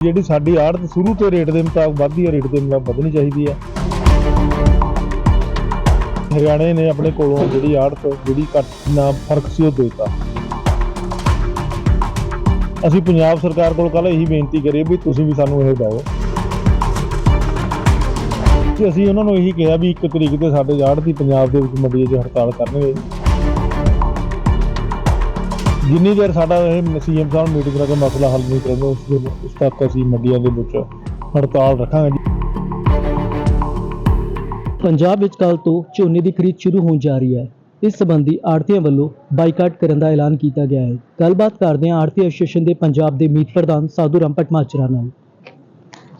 ਜਿਹੜੀ ਸਾਡੀ ਆੜਤ ਸ਼ੁਰੂ ਤੋਂ ਰੇਟ ਦੇ ਮੁਤਾਬਕ ਵੱਧਦੀ ਹੈ, ਰੇਟ ਦੇ ਮੁਤਾਬਕ ਵਧਣੀ ਚਾਹੀਦੀ ਹੈ। ਹਰਿਆਣੇ ਨੇ ਆਪਣੇ ਕੋਲੋਂ ਜਿਹੜੀ ਆੜਤ, ਜਿਹੜੀ ਘੱਟ ਨਾ ਫ਼ਰਕ ਸੀ ਉਹ ਦੇਤਾ। ਅਸੀਂ ਪੰਜਾਬ ਸਰਕਾਰ ਕੋਲ ਕੱਲ ਇਹੀ ਬੇਨਤੀ ਕਰੀ ਵੀ ਤੁਸੀਂ ਵੀ ਸਾਨੂੰ ਇਹ ਦਿਓ। ਕਿ ਅਸੀਂ ਉਹਨਾਂ ਨੂੰ ਇਹੀ ਕਿਹਾ ਵੀ 1 ਤਰੀਕ ਤੇ ਸਾਡੇ ਆੜਤੀ ਪੰਜਾਬ ਦੇ ਵਿੱਚ ਮੰਡੀਆਂ 'ਚ ਹੜਤਾਲ ਕਰਨਗੇ। ਜਿੰਨੀ ਦੇਰ ਸਾਡਾ ਇਹ ਸੀਐਮ ਸਾਹਿਬ ਮੀਟਿੰਗ ਕਰਕੇ ਮਸਲਾ ਹੱਲ ਨਹੀਂ ਕਰਦੇ ਉਸ ਦਿਨ ਉਸ ਤੱਕ ਅਸੀਂ ਮੰਡੀਆਂ ਦੇ ਵਿੱਚ ਹੜਤਾਲ ਰੱਖਾਂਗੇ। ਜੀ ਪੰਜਾਬ ਵਿੱਚ ਕੱਲ ਤੋਂ ਝੋਨੇ ਦੀ ਖਰੀਦ ਸ਼ੁਰੂ ਹੋਣ ਜਾ ਰਹੀ ਹੈ। ਇਸ ਸੰਬੰਧੀ ਆੜਤੀਆਂ ਵੱਲੋਂ ਬਾਈਕਾਟ ਕਰਨ ਦਾ ਐਲਾਨ ਕੀਤਾ ਗਿਆ ਹੈ। ਗੱਲਬਾਤ ਕਰਦੇ ਹਾਂ ਆੜਤੀ ਐਸੋਸੀਏਸ਼ਨ ਦੇ ਪੰਜਾਬ ਦੇ ਮੀਤ ਪ੍ਰਧਾਨ ਸਾਧੂ ਰਾਮ ਭਟਮਾਚਰਾ ਨਾਲ।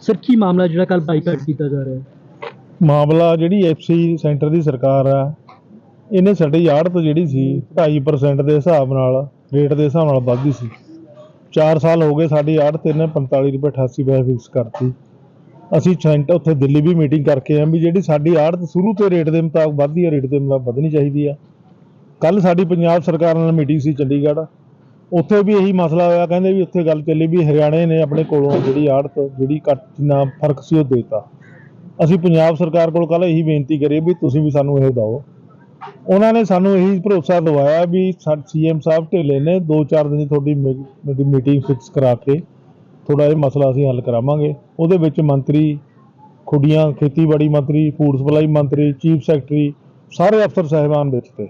ਸਰ ਕੀ ਮਾਮਲਾ ਜਿਹੜਾ ਕੱਲ ਬਾਈਕਾਟ ਕੀਤਾ ਜਾ ਰਿਹਾ ਹੈ? ਮਾਮਲਾ ਜਿਹੜੀ ਐਫਸੀ ਸੈਂਟਰ ਦੀ ਸਰਕਾਰ ਆ ਇਹਨੇ ਸਾਡੀ ਆੜਤ ਜਿਹੜੀ ਸੀ 2.5% ਦੇ ਹਿਸਾਬ ਨਾਲ ਰੇਟ ਦੇ ਹਿਸਾਬ ਨਾਲ ਵੱਧਦੀ ਸੀ। 4 ਸਾਲ ਹੋ ਗਏ ਸਾਡੀ ਆੜਤ ਇਹਨੇ 45 ਰੁਪਏ 88 ਪੈਸੇ ਫਿਕਸ ਕਰਤੀ। ਅਸੀਂ ਸੈਂਟਰ ਉੱਥੇ ਦਿੱਲੀ ਵੀ ਮੀਟਿੰਗ ਕਰਕੇ ਆ ਵੀ ਜਿਹੜੀ ਸਾਡੀ ਆੜਤ ਸ਼ੁਰੂ ਤੋਂ ਰੇਟ ਦੇ ਮੁਤਾਬਕ ਵੱਧਦੀ ਹੈ ਰੇਟ ਦੇ ਮੁਤਾਬਕ ਵਧਣੀ ਚਾਹੀਦੀ ਆ। ਕੱਲ ਸਾਡੀ ਪੰਜਾਬ ਸਰਕਾਰ ਨਾਲ ਮੀਟਿੰਗ ਸੀ ਚੰਡੀਗੜ੍ਹ। ਉੱਥੇ ਵੀ ਇਹੀ ਮਸਲਾ ਹੋਇਆ, ਕਹਿੰਦੇ ਵੀ ਉੱਥੇ ਗੱਲ ਚੱਲੀ ਵੀ ਹਰਿਆਣੇ ਨੇ ਆਪਣੇ ਕੋਲੋਂ ਜਿਹੜੀ ਆੜਤ ਜਿਹੜੀ ਘੱਟ ਨਾ ਫ਼ਰਕ ਸੀ ਉਹ ਦੇਤਾ। ਅਸੀਂ ਪੰਜਾਬ ਸਰਕਾਰ ਕੋਲ ਕੱਲ ਇਹੀ ਬੇਨਤੀ ਕਰੀ ਵੀ ਤੁਸੀਂ ਵੀ ਸਾਨੂੰ ਇਹ ਦਿਓ। ਉਹਨਾਂ ਨੇ ਸਾਨੂੰ ਇਹੀ ਭਰੋਸਾ ਦਿਵਾਇਆ ਵੀ ਸੀਐਮ ਸਾਹਿਬ ਢੇਲੇ ਨੇ 2-4 ਦਿਨ ਤੁਹਾਡੀ ਮੇਰੀ ਮੀਟਿੰਗ ਫਿਕਸ ਕਰਾ ਕੇ ਥੋੜਾ ਇਹ ਮਸਲਾ ਅਸੀਂ ਹੱਲ ਕਰਾਵਾਂਗੇ। ਉਹਦੇ ਵਿੱਚ ਮੰਤਰੀ, ਖੁੱਡੀਆਂ, ਖੇਤੀਬਾੜੀ ਮੰਤਰੀ, ਫੂਡ ਸਪਲਾਈ ਮੰਤਰੀ, ਚੀਫ ਸੈਕਟਰੀ, ਸਾਰੇ ਅਫਸਰ ਸਾਹਿਬਾਨ ਵਿੱਚ ਤੇ।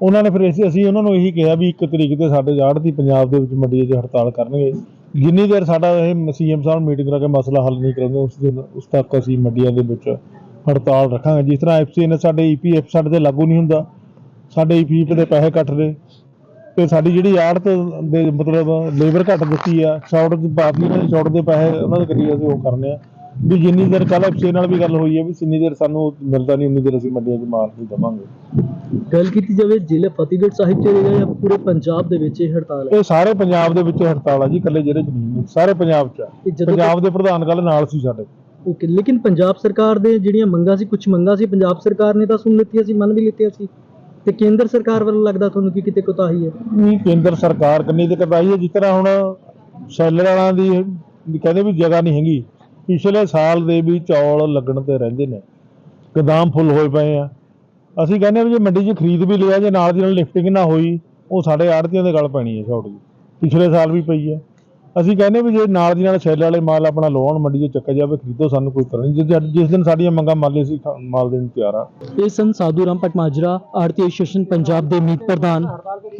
ਉਹਨਾਂ ਨੇ ਫਿਰ ਅਸੀਂ ਅਸੀਂ ਉਹਨਾਂ ਨੂੰ ਇਹੀ ਕਿਹਾ ਵੀ ਇੱਕ ਤਰੀਕ ਤੇ ਸਾਡੇ ਜਾੜਤੀ ਪੰਜਾਬ ਦੇ ਵਿੱਚ ਮੰਡੀਆਂ 'ਚ ਹੜਤਾਲ ਕਰਨਗੇ। ਜਿੰਨੀ ਦੇਰ ਸਾਡਾ ਇਹ ਸੀਐਮ ਸਾਹਿਬ ਮੀਟਿੰਗ ਕਰਾ ਕੇ ਮਸਲਾ ਹੱਲ ਨਹੀਂ ਕਰਦੇ ਉਸ ਦਿਨ, ਉਸ ਤੱਕ ਅਸੀਂ ਮੰਡੀਆਂ ਦੇ ਵਿੱਚ ਹੜਤਾਲ ਰੱਖਾਂਗੇ। ਜਿਸ ਤਰ੍ਹਾਂ ਐਫਸੀ ਨੇ ਸਾਡੇ ਈਪੀਐਫ ਸਾਡੇ ਤੇ ਲਾਗੂ ਨਹੀਂ ਹੁੰਦਾ ਸਾਡੇ ਈਪੀਐਫ ਦੇ ਪੈਸੇ ਕੱਟਦੇ ਤੇ ਸਾਡੀ ਜਿਹੜੀ ਆੜਤ ਦੇ ਮਤਲਬ ਲੇਬਰ ਘੱਟ ਦਿੱਤੀ ਆ ਸ਼ਾਰਟ ਦੀ ਬਾਕੀ ਦੇ ਸ਼ਾਰਟ ਦੇ ਪੈਸੇ ਉਹਨਾਂ ਦੇ ਕਰੀਏ ਅਸੀਂ ਉਹ ਕਰਨੇ ਆ। ਵੀ ਜਿੰਨੀ ਦੇਰ ਕੱਲ ਐਫਸੀ ਨਾਲ ਵੀ ਗੱਲ ਹੋਈ ਹੈ ਵੀ ਜਿੰਨੀ ਦੇਰ ਸਾਨੂੰ ਮਿਲਦਾ ਨਹੀਂ ਉਨੀ ਦੇਰ ਅਸੀਂ ਮੰਡੀਆਂ 'ਚ ਮਾਲ ਨਹੀਂ ਦੇਵਾਂਗੇ। ਗੱਲ ਕੀਤੀ ਜਾਵੇ ਜ਼ਿਲ੍ਹੇ ਫਤਿਹਗੜ੍ਹ ਸਾਹਿਬ ਚ ਜਾਂ ਪੂਰੇ ਪੰਜਾਬ ਦੇ ਵਿੱਚ ਇਹ ਹੜਤਾਲ ਹੈ? ਇਹ ਸਾਰੇ ਪੰਜਾਬ ਦੇ ਵਿੱਚ ਹੜਤਾਲ ਆ ਜੀ ਇਕੱਲੇ ਜ਼ਿਲ੍ਹੇ 'ਚ ਨਹੀਂ ਸਾਰੇ ਪੰਜਾਬ 'ਚ ਪੰਜਾਬ ਦੇ ਪ੍ਰਧਾਨ ਕੱਲ ਨਾਲ ਸੀ ਸਾਡੇ। ਓਕੇ ਲੇਕਿਨ ਪੰਜਾਬ ਸਰਕਾਰ ਦੇ ਜਿਹੜੀਆਂ ਮੰਗਾਂ ਸੀ ਕੁਝ ਮੰਗਾਂ ਸੀ ਪੰਜਾਬ ਸਰਕਾਰ ਨੇ ਤਾਂ ਸੁਣ ਲਿੱਤੀਆਂ ਸੀ, ਮੰਨ ਵੀ ਲਿੱਤੀਆਂ ਸੀ। ਤੇ ਕੇਂਦਰ ਸਰਕਾਰ ਵੱਲੋਂ ਲੱਗਦਾ ਤੁਹਾਨੂੰ ਕਿ ਕਿਤੇ ਕੋਤਾਹੀ ਹੈ? ਨਹੀਂ, ਕੇਂਦਰ ਸਰਕਾਰ ਕੰਨੀ ਤੇ ਕਰਾਈ ਹੈ, ਜਿਸ ਤਰ੍ਹਾਂ ਹੁਣ ਸੈਲਰ ਵਾਲਾਂ ਦੀ ਵੀ ਕਹਿੰਦੇ ਵੀ ਜਗ੍ਹਾ ਨਹੀਂ ਹੈਗੀ। ਪਿਛਲੇ ਸਾਲ ਦੇ ਵੀ ਚੌਲ ਲੱਗਣ ਤੇ ਰਹਿੰਦੇ ਨੇ, ਗਦਾਮ ਫੁੱਲ ਹੋਏ ਪਏ ਆ। ਅਸੀਂ ਕਹਿੰਦੇ ਵੀ ਜੇ ਮੰਡੀ 'ਚ ਖਰੀਦ ਵੀ ਲਿਆ, ਜੇ ਨਾਲ ਦੀ ਨਾਲ ਲਿਫਟਿੰਗ ਨਾ ਹੋਈ, ਉਹ ਸਾਡੇ ਆੜਤੀਆਂ ਦੇ ਗਲ ਪੈਣੀ ਹੈ, ਛੋਟ ਜੀ। ਪਿਛਲੇ ਸਾਲ ਵੀ ਪਈ ਹੈ। ਅਸੀਂ ਕਹਿੰਦੇ ਵੀ ਜੇ ਨਾਲ ਦੀ ਨਾਲ ਸੈਲ ਵਾਲੇ ਮਾਲ ਆਪਣਾ ਲਵਾਉਣ, ਮੰਡੀ 'ਚ ਚੱਕਿਆ ਜਾਵੇ, ਖਰੀਦੋ, ਸਾਨੂੰ ਕੋਈ ਤਰ੍ਹਾਂ ਨਹੀਂ। ਜਿਸ- ਦਿਨ ਸਾਡੀਆਂ ਮੰਗਾਂ ਮੰਨ ਲਈ ਅਸੀਂ ਮਾਲ ਦੇਣ ਨੂੰ ਤਿਆਰ ਆ। ਇਹ ਸਨ ਸਾਧੂ ਰਾਮ ਭਟਮਾਜਰਾ ਆੜਤੀ ਐਸੋਸੀਏਸ਼ਨ ਪੰਜਾਬ ਦੇ ਮੀਤ ਪ੍ਰਧਾਨ,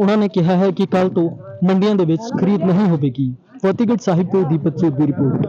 ਉਹਨਾਂ ਨੇ ਕਿਹਾ ਹੈ ਕਿ ਕੱਲ ਤੋਂ ਮੰਡੀਆਂ ਦੇ ਵਿੱਚ ਖਰੀਦ ਨਹੀਂ ਹੋਵੇਗੀ। ਫਤਿਹਗੜ੍ਹ ਸਾਹਿਬ ਤੋਂ ਦੀਪਕ ਸੂਦ ਦੀ ਰਿਪੋਰਟ।